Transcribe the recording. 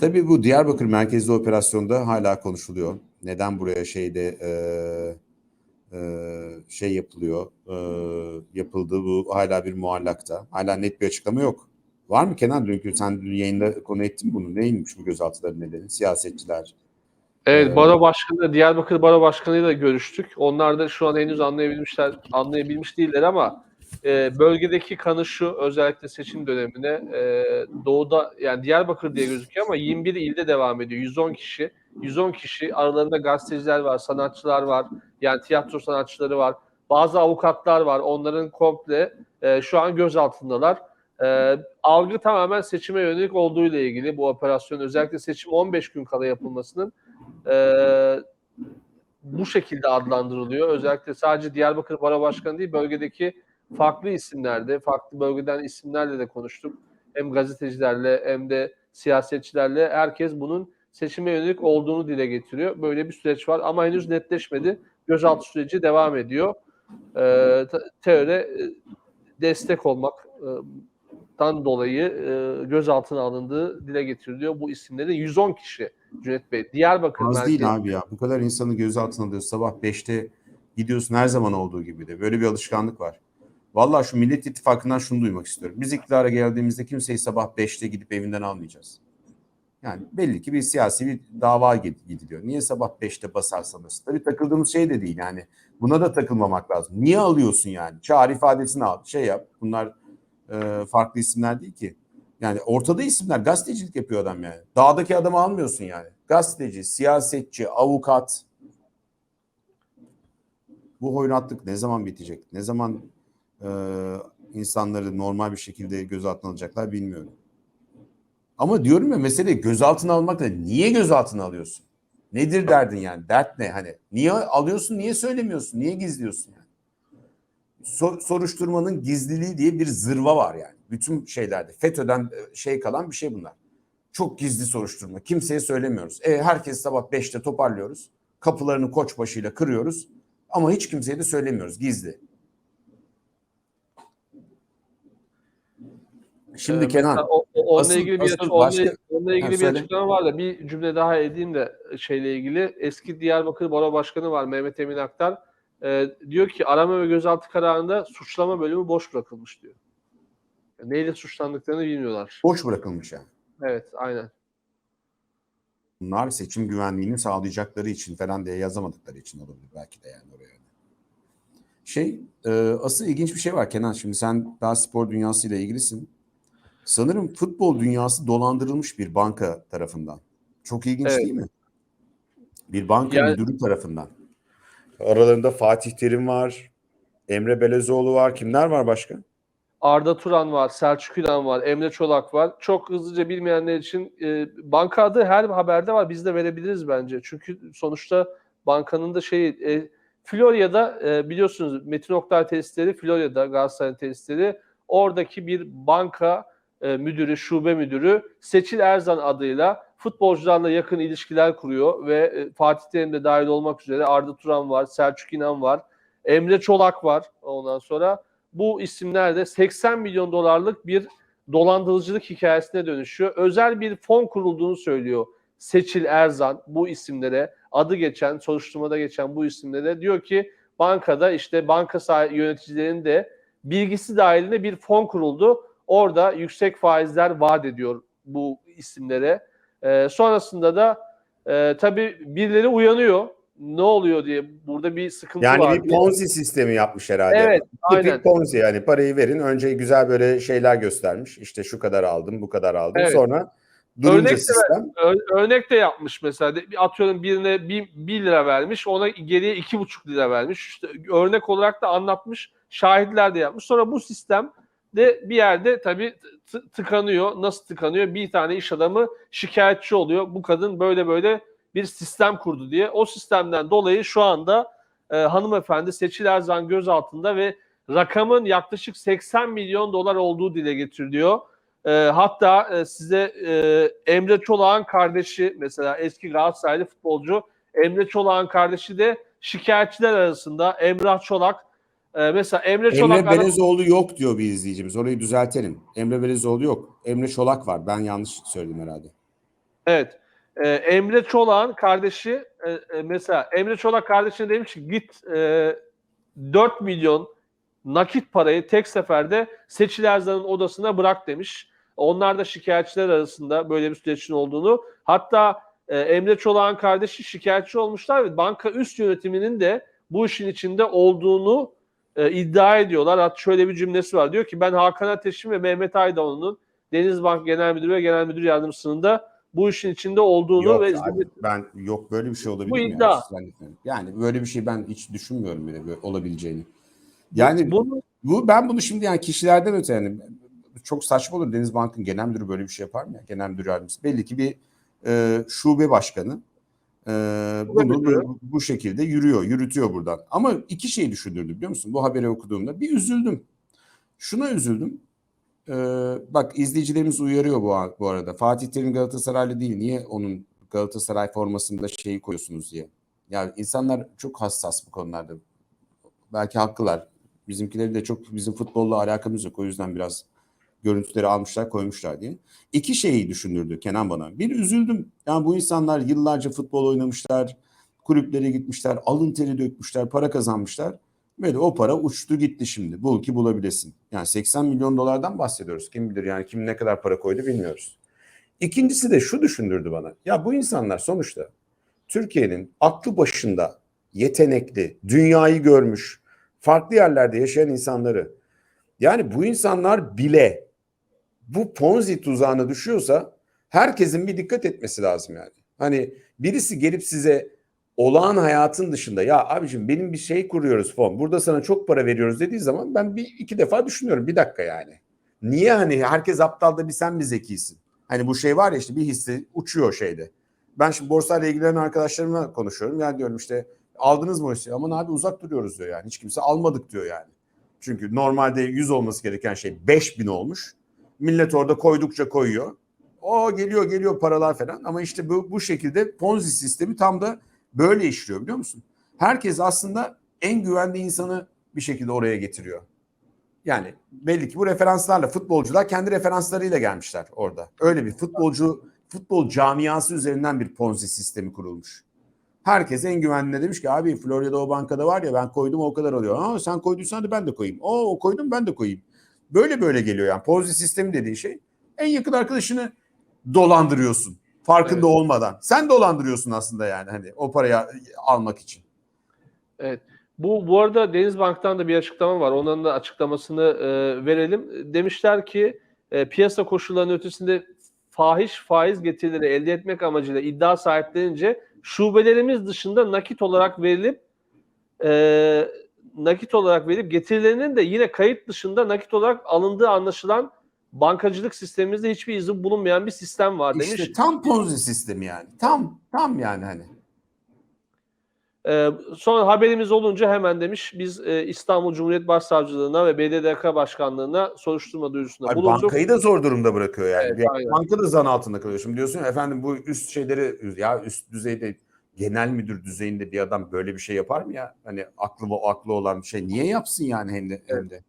Tabii bu Diyarbakır merkezli operasyonda hala konuşuluyor. Neden buraya şeyde e, e, şey yapılıyor, e, yapıldı bu hala bir muallakta. Hala net bir açıklama yok. Var mı Kenan? Dünkü sen dün yayında konu ettin bunu. Neymiş bu gözaltıların nedeni? Siyasetçiler. Evet, Ee, Baro Başkanı, Diyarbakır Baro Başkanı'yla görüştük. Onlar da şu an henüz anlayabilmişler, anlayabilmiş değiller ama e, bölgedeki kanı şu, özellikle seçim dönemine e, doğuda, yani Diyarbakır diye gözüküyor ama 21 ilde devam ediyor. 110 kişi, 110 kişi aralarında gazeteciler var, sanatçılar var, yani tiyatro sanatçıları var, bazı avukatlar var. Onların komple e, şu an gözaltındalar. E, algı tamamen seçime yönelik olduğuyla ilgili bu operasyon özellikle seçim 15 gün kala yapılmasının e, bu şekilde adlandırılıyor. Özellikle sadece Diyarbakır Baro Başkanı değil, bölgedeki farklı isimlerde, farklı bölgeden isimlerle de konuştuk. Hem gazetecilerle hem de siyasetçilerle herkes bunun seçime yönelik olduğunu dile getiriyor. Böyle bir süreç var ama henüz netleşmedi. Gözaltı süreci devam ediyor. E, te- teore e, destek olmaktan dolayı e, gözaltına alındığı dile getiriliyor. Bu isimlerin 110 kişi Cüneyt Bey. Diyarbakır Az merkezi. değil abi ya. Bu kadar insanı gözaltına alıyorsun. Sabah 5'te gidiyorsun her zaman olduğu gibi de. Böyle bir alışkanlık var. Vallahi şu Millet İttifakı'ndan şunu duymak istiyorum. Biz iktidara geldiğimizde kimseyi sabah 5'te gidip evinden almayacağız. Yani belli ki bir siyasi bir dava gid- gidiliyor. Niye sabah 5'te basarsanız? Tabii takıldığımız şey de değil yani. Buna da takılmamak lazım. Niye alıyorsun yani? Çağrı ifadesini al. Şey yap. Bunlar e, farklı isimler değil ki. Yani ortada isimler. Gazetecilik yapıyor adam yani. Dağdaki adamı almıyorsun yani. Gazeteci, siyasetçi, avukat. Bu hoyratlık ne zaman bitecek? Ne zaman e, insanları normal bir şekilde gözaltına alacaklar bilmiyorum. Ama diyorum ya mesele gözaltına almak da niye gözaltına alıyorsun? Nedir derdin yani? Dert ne hani? Niye alıyorsun? Niye söylemiyorsun? Niye gizliyorsun yani? So- soruşturmanın gizliliği diye bir zırva var yani. Bütün şeylerde FETÖ'den e, şey kalan bir şey bunlar. Çok gizli soruşturma. Kimseye söylemiyoruz. E, herkes sabah 5'te toparlıyoruz. Kapılarını koçbaşıyla kırıyoruz. Ama hiç kimseye de söylemiyoruz. Gizli. Şimdi Ee, Kenan. o- o- onunla asıl- ilgili bir asıl onunla, başka- onunla ilgili bir açıklama var da bir cümle daha edeyim de şeyle ilgili. Eski Diyarbakır Baro Başkanı var Mehmet Emin Aktar. Ee, diyor ki arama ve gözaltı kararında suçlama bölümü boş bırakılmış diyor. Yani neyle suçlandıklarını bilmiyorlar. Boş bırakılmış yani. Evet, aynen. Bunlar seçim güvenliğini sağlayacakları için falan diye yazamadıkları için olabilir belki de yani oraya. Şey, e, asıl ilginç bir şey var Kenan. Şimdi sen daha spor dünyasıyla ilgilisin. Sanırım futbol dünyası dolandırılmış bir banka tarafından. Çok ilginç Evet. değil mi? Bir banka Yani- müdürü tarafından. Aralarında Fatih Terim var, Emre Belezoğlu var. Kimler var başka? Arda Turan var, Selçuk İnan var, Emre Çolak var. Çok hızlıca bilmeyenler için e, banka adı her haberde var. Biz de verebiliriz bence. Çünkü sonuçta bankanın da şeyi e, Florya'da e, biliyorsunuz Metin Oktay tesisleri Florya'da Galatasaray tesisleri oradaki bir banka e, müdürü, şube müdürü Seçil Erzan adıyla futbolcularla yakın ilişkiler kuruyor ve e, Fatih Terim de dahil olmak üzere Arda Turan var, Selçuk İnan var, Emre Çolak var ondan sonra bu isimler de 80 milyon dolarlık bir dolandırıcılık hikayesine dönüşüyor. Özel bir fon kurulduğunu söylüyor Seçil Erzan bu isimlere adı geçen, soruşturmada geçen bu isimlere diyor ki bankada işte banka yöneticilerinin de bilgisi dahilinde bir fon kuruldu. Orada yüksek faizler vaat ediyor bu isimlere. Ee, sonrasında da e, tabii birileri uyanıyor. Ne oluyor diye burada bir sıkıntı var. Yani bir Ponzi sistemi yapmış herhalde. Evet, Tipik aynen. Ponzi yani parayı verin önce güzel böyle şeyler göstermiş. İşte şu kadar aldım, bu kadar aldım. Evet. Sonra durunca Örnek de sistem örnek de yapmış mesela. Bir Atıyorum birine 1 lira vermiş, ona geriye 2,5 lira vermiş. İşte örnek olarak da anlatmış, şahitler de yapmış. Sonra bu sistem de bir yerde tabii tıkanıyor. Nasıl tıkanıyor? Bir tane iş adamı şikayetçi oluyor. Bu kadın böyle böyle bir sistem kurdu diye. O sistemden dolayı şu anda e, hanımefendi Seçil Erzan gözaltında ve rakamın yaklaşık 80 milyon dolar olduğu dile getiriliyor. E, hatta e, size e, Emre Çolak'ın kardeşi mesela eski Galatasaraylı futbolcu Emre Çolak'ın kardeşi de şikayetçiler arasında Emrah Çolak e, mesela Emre Çolak Emre Belezoğlu yok diyor bir izleyicimiz. Orayı düzeltelim. Emre Belezoğlu yok. Emre Çolak var. Ben yanlış söyledim herhalde. Evet. Ee, Emre Çolak'ın kardeşi e, e, mesela Emre Çolak kardeşine demiş ki git e, 4 milyon nakit parayı tek seferde Seçil Erzan'ın odasına bırak demiş. Onlar da şikayetçiler arasında böyle bir sürecin olduğunu. Hatta e, Emre Çolak'ın kardeşi şikayetçi olmuşlar ve banka üst yönetiminin de bu işin içinde olduğunu e, iddia ediyorlar. Hatta şöyle bir cümlesi var. Diyor ki ben Hakan Ateş'in ve Mehmet Aydoğan'ın Denizbank Genel Müdürü ve Genel Müdür Yardımcısının da bu işin içinde olduğunu Yok ve abi, ben yok böyle bir şey olabilir Bu iddia. Yani, yani böyle bir şey ben hiç düşünmüyorum bile böyle olabileceğini. Yani bunu bu ben bunu şimdi yani kişilerden öte yani çok saçma olur Denizbank'ın genel müdürü böyle bir şey yapar mı ya? Genel müdür yardımcısı. Belli ki bir e, şube başkanı e, bunu bu, bu şekilde yürüyor, yürütüyor buradan. Ama iki şey düşündürdü biliyor musun? Bu haberi okuduğumda bir üzüldüm. Şuna üzüldüm. E, bak izleyicilerimiz uyarıyor bu, bu arada. Fatih Terim Galatasaraylı değil. Niye onun Galatasaray formasında şeyi koyuyorsunuz diye. Ya insanlar çok hassas bu konularda. Belki haklılar. Bizimkileri de çok bizim futbolla alakamız yok. O yüzden biraz görüntüleri almışlar koymuşlar diye. İki şeyi düşündürdü Kenan bana. Bir üzüldüm. Yani bu insanlar yıllarca futbol oynamışlar. Kulüplere gitmişler. Alın teri dökmüşler. Para kazanmışlar. Ve de o para uçtu gitti şimdi. Bul ki bulabilesin. Yani 80 milyon dolardan bahsediyoruz. Kim bilir yani kim ne kadar para koydu bilmiyoruz. İkincisi de şu düşündürdü bana. Ya bu insanlar sonuçta Türkiye'nin aklı başında yetenekli, dünyayı görmüş, farklı yerlerde yaşayan insanları yani bu insanlar bile bu Ponzi tuzağına düşüyorsa herkesin bir dikkat etmesi lazım yani. Hani birisi gelip size olağan hayatın dışında ya abicim benim bir şey kuruyoruz fon burada sana çok para veriyoruz dediği zaman ben bir iki defa düşünüyorum bir dakika yani. Niye hani herkes aptalda bir sen mi zekisin? Hani bu şey var ya işte bir hissi uçuyor şeyde. Ben şimdi borsayla ilgilenen arkadaşlarımla konuşuyorum. Yani diyorum işte aldınız mı o hisseyi? Aman abi uzak duruyoruz diyor yani. Hiç kimse almadık diyor yani. Çünkü normalde 100 olması gereken şey 5000 olmuş. Millet orada koydukça koyuyor. O geliyor geliyor paralar falan. Ama işte bu, bu şekilde Ponzi sistemi tam da böyle işliyor biliyor musun? Herkes aslında en güvenli insanı bir şekilde oraya getiriyor. Yani belli ki bu referanslarla futbolcular kendi referanslarıyla gelmişler orada. Öyle bir futbolcu futbol camiası üzerinden bir Ponzi sistemi kurulmuş. Herkes en güvenline demiş ki abi Florya'da o bankada var ya ben koydum o kadar alıyor. Aa sen koyduysan da ben de koyayım. O, o koydum ben de koyayım. Böyle böyle geliyor yani. Ponzi sistemi dediği şey en yakın arkadaşını dolandırıyorsun. Farkında Evet. olmadan. Sen dolandırıyorsun aslında yani hani o parayı almak için. Evet. Bu bu arada Denizbank'tan da bir açıklama var. Onların da açıklamasını e, verelim. Demişler ki e, piyasa koşullarının ötesinde fahiş faiz getirileri elde etmek amacıyla iddia sahiplerince şubelerimiz dışında nakit olarak verilip e, nakit olarak verip getirilerinin de yine kayıt dışında nakit olarak alındığı anlaşılan bankacılık sistemimizde hiçbir izin bulunmayan bir sistem var demiş. İşte tam Ponzi sistemi yani. Tam tam yani hani. Ee, sonra haberimiz olunca hemen demiş biz e, İstanbul Cumhuriyet Başsavcılığına ve BDDK Başkanlığına soruşturma duyurusunda bulunduk. bankayı da zor durumda bırakıyor yani. Evet, aynen. banka da zan altında kalıyor. Şimdi diyorsun efendim bu üst şeyleri ya üst düzeyde genel müdür düzeyinde bir adam böyle bir şey yapar mı ya? Hani aklı aklı olan bir şey niye yapsın yani hem de, hem de.